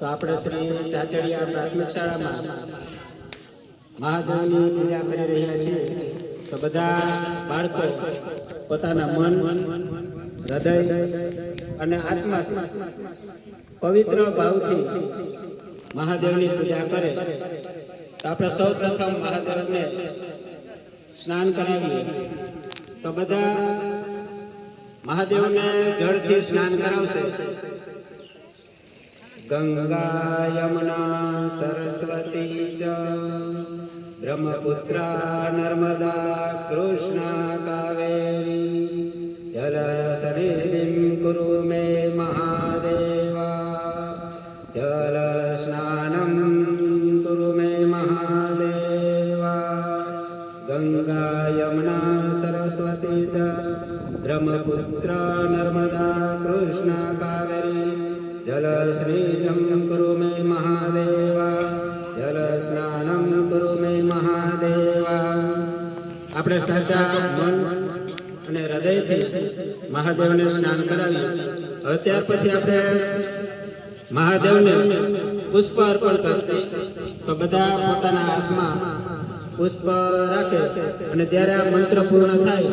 તો આપણે શ્રી ચાચડિયા પ્રાથમિક શાળામાં મહાદેવની પૂજા કરી રહ્યા છીએ તો બધા બાળકો પોતાના મન હૃદય અને આત્મા પવિત્ર ભાવથી મહાદેવની પૂજા કરે તો આપણે સૌ પ્રથમ મહાદેવને સ્નાન કરાવીએ તો બધા મહાદેવને જળથી સ્નાન કરાવશે गंगा यमुना सरस्वती च ब्रह्मपुत्रा नर्मदा कृष्णा कावेरी जलसनिधिं कुरु मे महादेवा जलस्नानं कुरु मे महादेवा गङ्गा यमुना सरस्वती च ब्रह्मपुत्रा नर्मदा कृष्णा कावेरी जलश्रीजं कुरु मे महादेव જલસ્નાનમ કરું મે મહાદેવ આપણે સાચા મન અને હૃદયથી મહાદેવને સ્નાન કરાવી અત્યાર પછી આપણે મહાદેવને પુષ્પ અર્પણ કરશે તો બધા પોતાના હાથમાં પુષ્પ રાખે અને જ્યારે આ મંત્ર પૂર્ણ થાય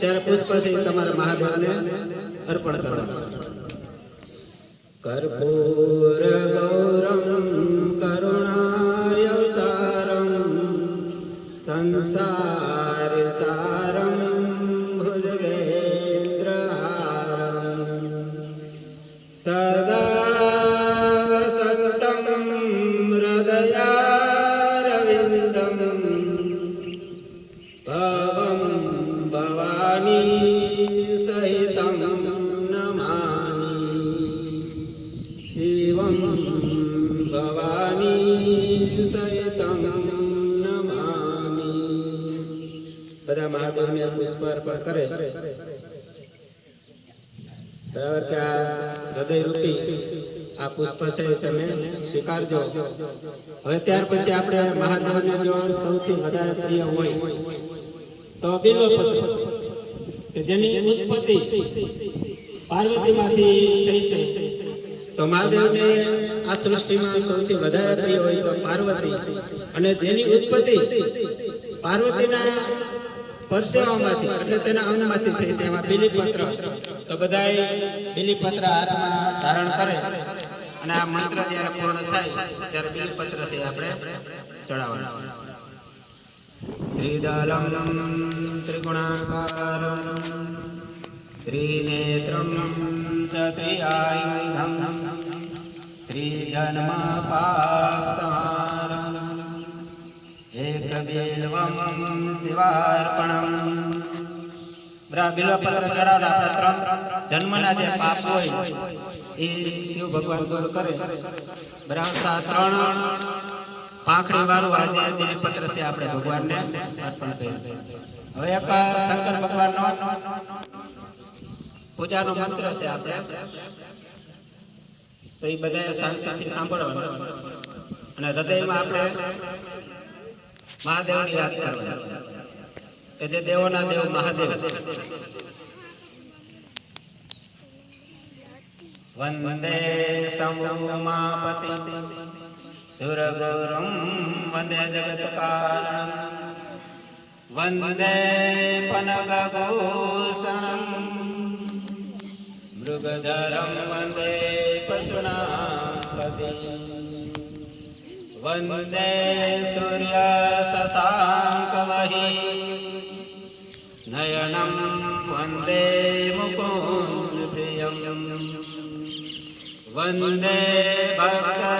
ત્યારે પુષ્પથી તમારા મહાદેવને અર્પણ કરવાનું ਕਰ ਪੂਰ સ્વીકારજો હવે ત્યાર પછી આપણે મહાદેવને જો સૌથી વધારે પ્રિય હોય તો બિલોપતિ જેની ઉત્પત્તિ પાર્વતીમાંથી થઈ છે તો મહાદેવને આ સૃષ્ટિમાં સૌથી વધારે પ્રિય હોય તો પાર્વતી અને જેની ઉત્પત્તિ પાર્વતીના પરસેવામાંથી એટલે તેના અંગમાંથી થઈ છે એમાં બિલીપત્ર તો બધાએ બિલીપત્ર હાથમાં ધારણ કરે અને આ મંત્ર જ્યારે પૂર્ણ થાય ત્યારે બીજું પત્ર છે આપણે ચડાવવાનું ત્રિદલમ ત્રિગુણાકારમ ત્રિનેત્રમ ચ ત્રિઆયુધમ ત્રિજન્મ પાપ સંહારમ એક બેલવમ શિવાર્પણમ બિલવા પત્ર ચડાવતા ત્રણ જન્મના જે પાપ હોય ઈશુ ભગવાનનો કરે બરાવસા ત્રણ પાખડી વારું આજે જે પત્ર છે આપણે ભગવાનને અર્પણ કર્યું હવે એક સંગત ભગવાનનો પૂજાનો મંત્ર છે આપ એમ તો એ બધાય શાંતિથી સાંભળવાના અને હૃદયમાં આપણે મહાદેવની યાદ કરવાની છે કે જે દેવોના દેવ મહાદેવ वन्दे समुमापति सुरगुरुं वन्दे जगत्कारणं वन्दे पनगभूषणं मृगधरं वन्दे पशुनापति वन्दे सूर्यशशाङ्कवहि नयनं वन्दे मुकुन्द वन्दे भक्तजनाश्रयञ्च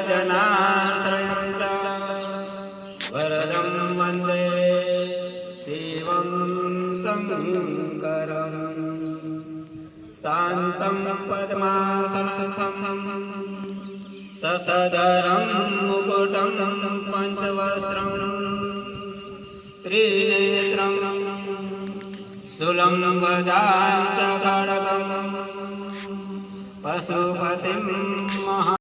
वरदं वन्दे शिवं शङ्करम् शान्तं पद्मासनस्थं ससदरं मुकुटं पञ्चवस्त्रं त्रिनेत्रं सुलं वदां च खडगम् पशुपतिं महा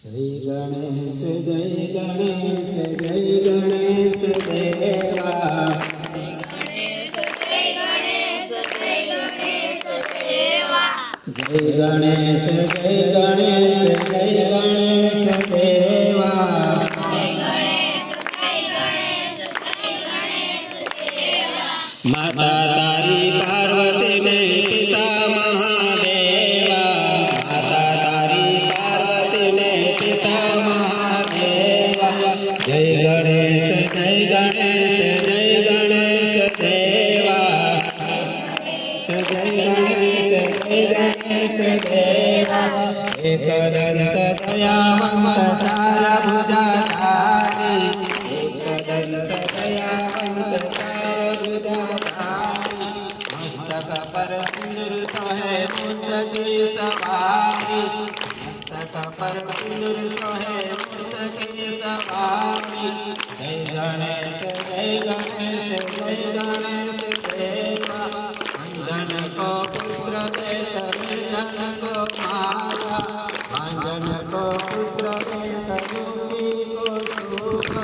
जय गणेश जय गणेश जय गणेश देवा जय गणेश जय गणेश जय सवारी हस्तक पर मंदिर सोहे सके सवारी जय गणेश जय गणेश जय गणेश देवा अंजन को पुत्र दे तनिजन को माता अंजन को पुत्र दे तनुजी को सुख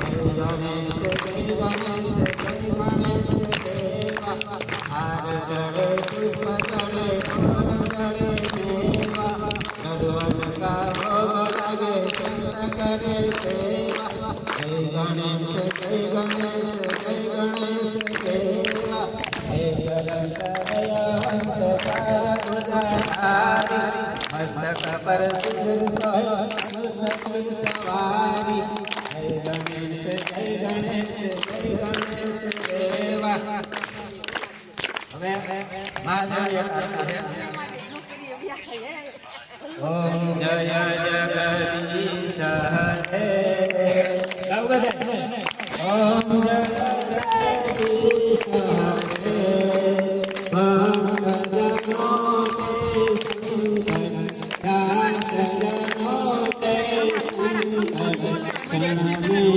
जय गणेश जय गणेश जय गणेश देवा हार जड़े पुष्प जड़े ओम जय जगदीश हरे ओम जगदीश हरे भगवनो ते सुंदर दासनो ते सुंदर चरणी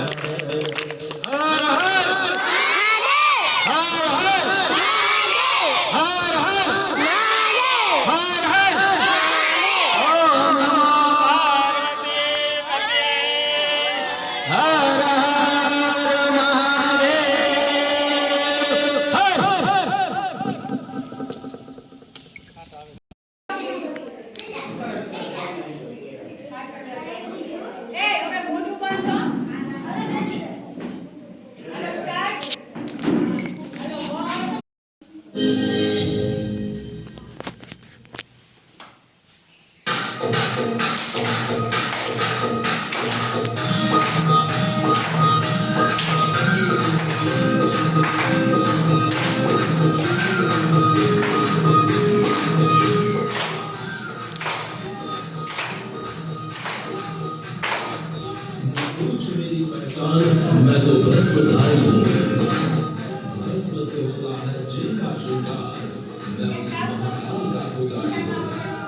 हर हर हर हर कुछ मेरी पहचान मैं तो ब्रह्मधारी हूँ ब्रह्म से होता है जिनका जिनका मैं उस महाकाल का पुजारी हूँ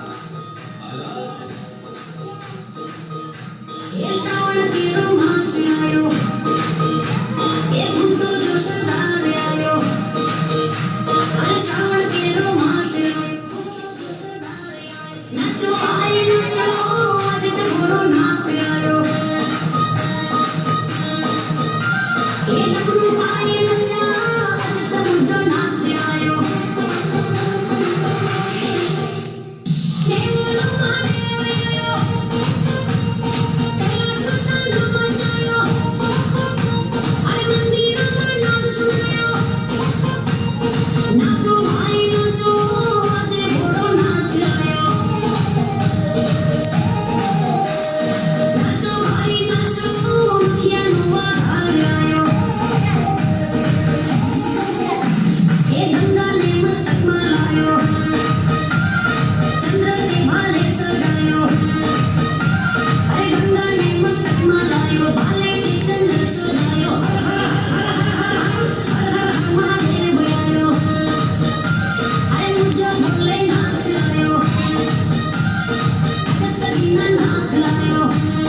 있는 하트라요